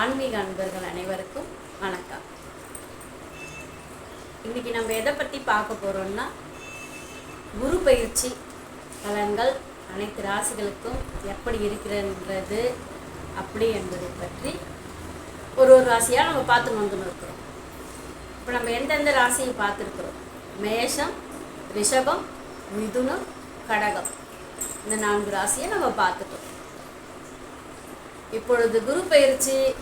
ஆன்மீக அன்பர்கள் அனைவருக்கும் வணக்கம். இன்னைக்கு நம்ம எதை பற்றி பார்க்க போகிறோம்னா குரு பயிற்சி பலன்கள் அனைத்து ராசிகளுக்கும் எப்படி இருக்கிறன்றது அப்படி என்பதை பற்றி ஒரு ஒரு ராசியாக நம்ம பார்த்து வந்துன்னு இருக்கிறோம் இப்போ நம்ம எந்தெந்த ராசியை பார்த்துருக்குறோம்? மேஷம் ரிஷபம் மிதுனம் கடகம். இந்த நான்கு ராசியை நம்ம பார்த்துட்டோம். இப்பொழுது குரு பயிற்சி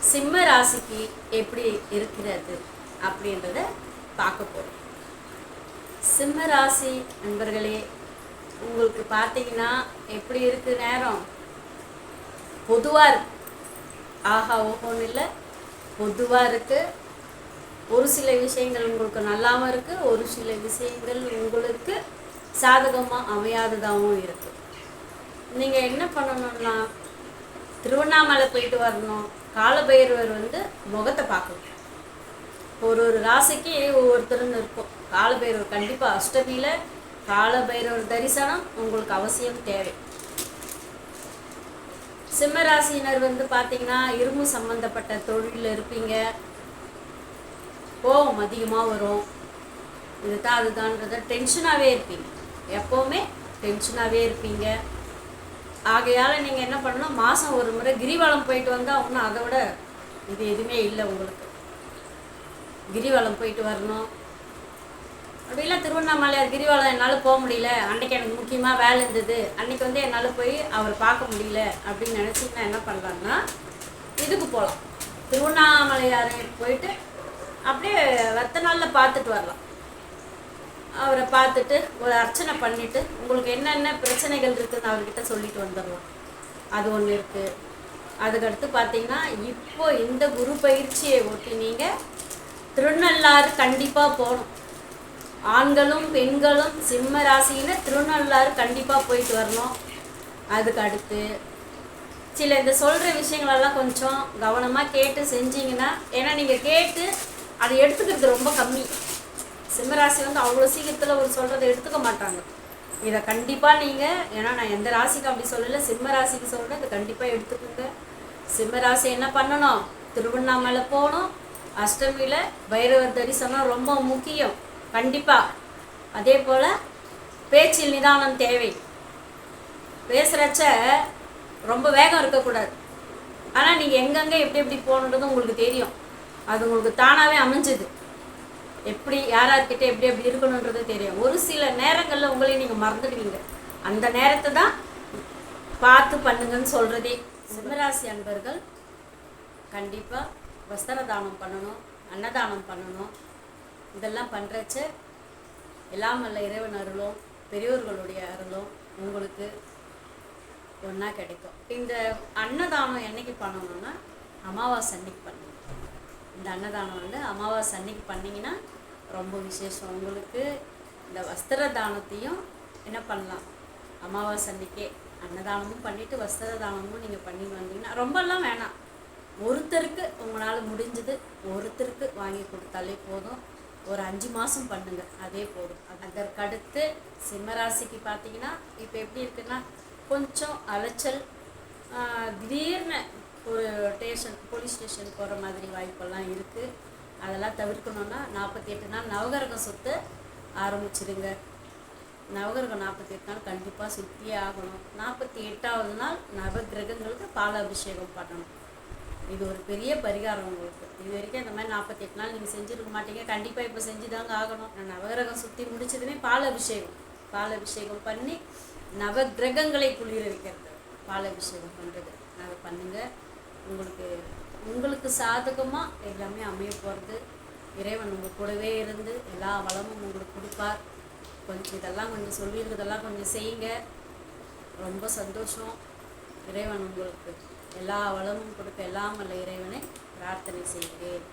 சிம்ம ராசிக்கு எப்படி இருக்கிறது அப்படின்றத பார்க்க போகிறோம் சிம்ம ராசி நண்பர்களே உங்களுக்கு பார்த்தீங்கன்னா எப்படி இருக்கு நேரம்? பொதுவாக இருக்கு. ஆஹா ஓஹோன்னு இல்லை. பொதுவாக இருக்கு. ஒரு சில விஷயங்கள் உங்களுக்கு நல்லாவும் இருக்கு. ஒரு சில விஷயங்கள் உங்களுக்கு சாதகமாக அமையாததாகவும் இருக்கு. நீங்கள் என்ன பண்ணணும்னா திருவண்ணாமலை போயிட்டு வரணும். காலபைரவர் வந்து முகத்தை பார்க்கணும். ஒரு ஒரு ராசிக்கு ஒவ்வொருத்தருன்னு இருக்கும். காலபைரவர் கண்டிப்பாக அஷ்டமியில் காலபைரவர் தரிசனம் உங்களுக்கு அவசியம் தேவை. சிம்ம ராசியினர் வந்து பார்த்தீங்கன்னா இரும்பு சம்மந்தப்பட்ட தொழிலில் இருப்பீங்க. கோபம் அதிகமாக வரும். இதுதான் அதுதான்றத டென்ஷனாகவே இருப்பீங்க. எப்போவுமே டென்ஷனாகவே இருப்பீங்க. ஆகையால் நீங்கள் என்ன பண்ணணும்? மாதம் ஒரு முறை கிரிவலம் போயிட்டு வந்தால் ஒன்றும் அதை விட இது எதுவுமே இல்லை உங்களுக்கு. கிரிவலம் போயிட்டு வரணும். அப்படிலாம் திருவண்ணாமலையார் கிரிவலம் என்னால் போக முடியல. அன்னைக்கு எனக்கு முக்கியமாக வேலை இருந்தது. அன்னைக்கு வந்து என்னால் போய் அவர் பார்க்க முடியல அப்படின்னு நினச்சிங்கன்னா என்ன பண்ணலான்னா இதுக்கு போகலாம் திருவண்ணாமலையார் போயிட்டு அப்படியே வெத்த நாளில் பார்த்துட்டு வரலாம். அவரை பார்த்துட்டு ஒரு அர்ச்சனை பண்ணிவிட்டு உங்களுக்கு என்னென்ன பிரச்சனைகள் இருக்குதுன்னு அவர்கிட்ட சொல்லிட்டு வந்துடலாம் அது ஒன்று இருக்குது அதுக்கடுத்து பார்த்தீங்கன்னா இப்போ இந்த குரு பயிற்சியை ஒட்டி நீங்கள் திருநள்ளாறு கண்டிப்பாக போகணும். ஆண்களும் பெண்களும் சிம்ம ராசியில் திருநள்ளாறு கண்டிப்பாக போயிட்டு வரணும். அதுக்கு அடுத்து சில இந்த சொல்கிற விஷயங்களெல்லாம் கொஞ்சம் கவனமாக கேட்டு செஞ்சீங்கன்னா ஏன்னா நீங்கள் கேட்டு அதை எடுத்துக்கிறது ரொம்ப கம்மி. சிம்மராசி வந்து அவ்வளோ சீக்கிரத்தில் ஒரு சொல்கிறத எடுத்துக்க மாட்டாங்க. இதை கண்டிப்பாக நீங்கள் ஏன்னா நான் எந்த ராசிக்கு அப்படி சொல்லலை சிம்ம ராசிக்கு சொல்கிறேன் இதை கண்டிப்பாக எடுத்துக்கோங்க. சிம்ம ராசி என்ன பண்ணணும்? திருவண்ணாமலை போகணும். அஷ்டமியில் பைரவர் தரிசனம் ரொம்ப முக்கியம். கண்டிப்பாக அதே போல் பேச்சில் நிதானம் தேவை. பேசுகிறச்ச ரொம்ப வேகம் இருக்கக்கூடாது. ஆனால் நீங்கள் எங்கெங்கே எப்படி எப்படி போகணுன்றது உங்களுக்கு தெரியும். அது உங்களுக்கு தானாகவே அமைஞ்சுது. எப்படி யார்கிட்ட எப்படி எப்படி இருக்கணுன்றது தெரியும். ஒரு சில நேரங்களில் உங்களே நீங்கள் மறந்துடுவீங்க. அந்த நேரத்தை தான் பார்த்து பண்ணுங்கன்னு சொல்கிறதே சிம்மராசி அன்பர்கள் கண்டிப்பாக வஸ்திர தானம் பண்ணணும் அன்னதானம் பண்ணணும். இதெல்லாம் பண்ணுறச்ச எல்லாம் நல்ல இறைவன் அருளும் பெரியோர்களுடைய அருளும் உங்களுக்கு ஒன்றா கிடைக்கும். இந்த அன்னதானம் என்றைக்கு பண்ணணும்னா அமாவாசை அன்னைக்கு பண்ணணும். இந்த அன்னதானம் வந்து அமாவாசை அன்னைக்கு பண்ணிங்கன்னா ரொம்ப விசேஷம். உங்களுக்கு இந்த வஸ்திர தானத்தையும் என்ன பண்ணலாம்? அமாவாசை அன்னைக்கே அன்னதானமும் பண்ணிவிட்டு வஸ்திர தானமும் நீங்கள் பண்ணி வந்தீங்கன்னா ரொம்பலாம் வேணாம். ஒருத்தருக்கு உங்களால் முடிஞ்சது ஒருத்தருக்கு வாங்கி கொடுத்தாலே போதும். ஒரு அஞ்சு மாதம் பண்ணுங்க அதே போதும். அதற்கடுத்து சிம்மராசிக்கு பார்த்தீங்கன்னா இப்போ எப்படி இருக்குன்னா கொஞ்சம் அலைச்சல் திடீர்னு ஒரு ஸ்டேஷன் போலீஸ் ஸ்டேஷன் போகிற மாதிரி வாய்ப்பெல்லாம் இருக்குது அதெல்லாம் தவிர்க்கணுன்னா நாற்பத்தி எட்டு நாள் நவகரகம் சுத்த ஆரம்பிச்சிடுங்க நவகிரகம் நாற்பத்தி எட்டு நாள் கண்டிப்பாக சுற்றியே ஆகணும். நாற்பத்தி எட்டாவது நாள் நவகிரகங்களுக்கு பால அபிஷேகம் பண்ணணும். இது ஒரு பெரிய பரிகாரம் உங்களுக்கு. இது வரைக்கும் இந்த மாதிரி நாற்பத்தி எட்டு நாள் நீங்கள் செஞ்சுருக்க மாட்டீங்க. கண்டிப்பாக இப்போ செஞ்சு தாங்க ஆகணும். நான் நவகிரகம் சுற்றி முடிச்சதுமே பால் அபிஷேகம். பால் அபிஷேகம் பண்ணி நவகிரகங்களை குளிர வைக்கிறது பால் அபிஷேகம் பண்ணுறது அதை பண்ணுங்கள் உங்களுக்கு உங்களுக்கு சாதகமாக எல்லாமே அமைய போகிறது இறைவன் உங்கள் கூடவே இருந்து எல்லா வளமும் உங்களுக்கு கொடுப்பார். கொஞ்சம் இதெல்லாம் கொஞ்சம் சொல்லியிருக்கிறதெல்லாம் கொஞ்சம் செய்யுங்க. ரொம்ப சந்தோஷம். இறைவன் உங்களுக்கு எல்லா வளமும் கொடுக்க எல்லாம் வல்ல இறைவனை பிரார்த்தனை செய்கிறேன்.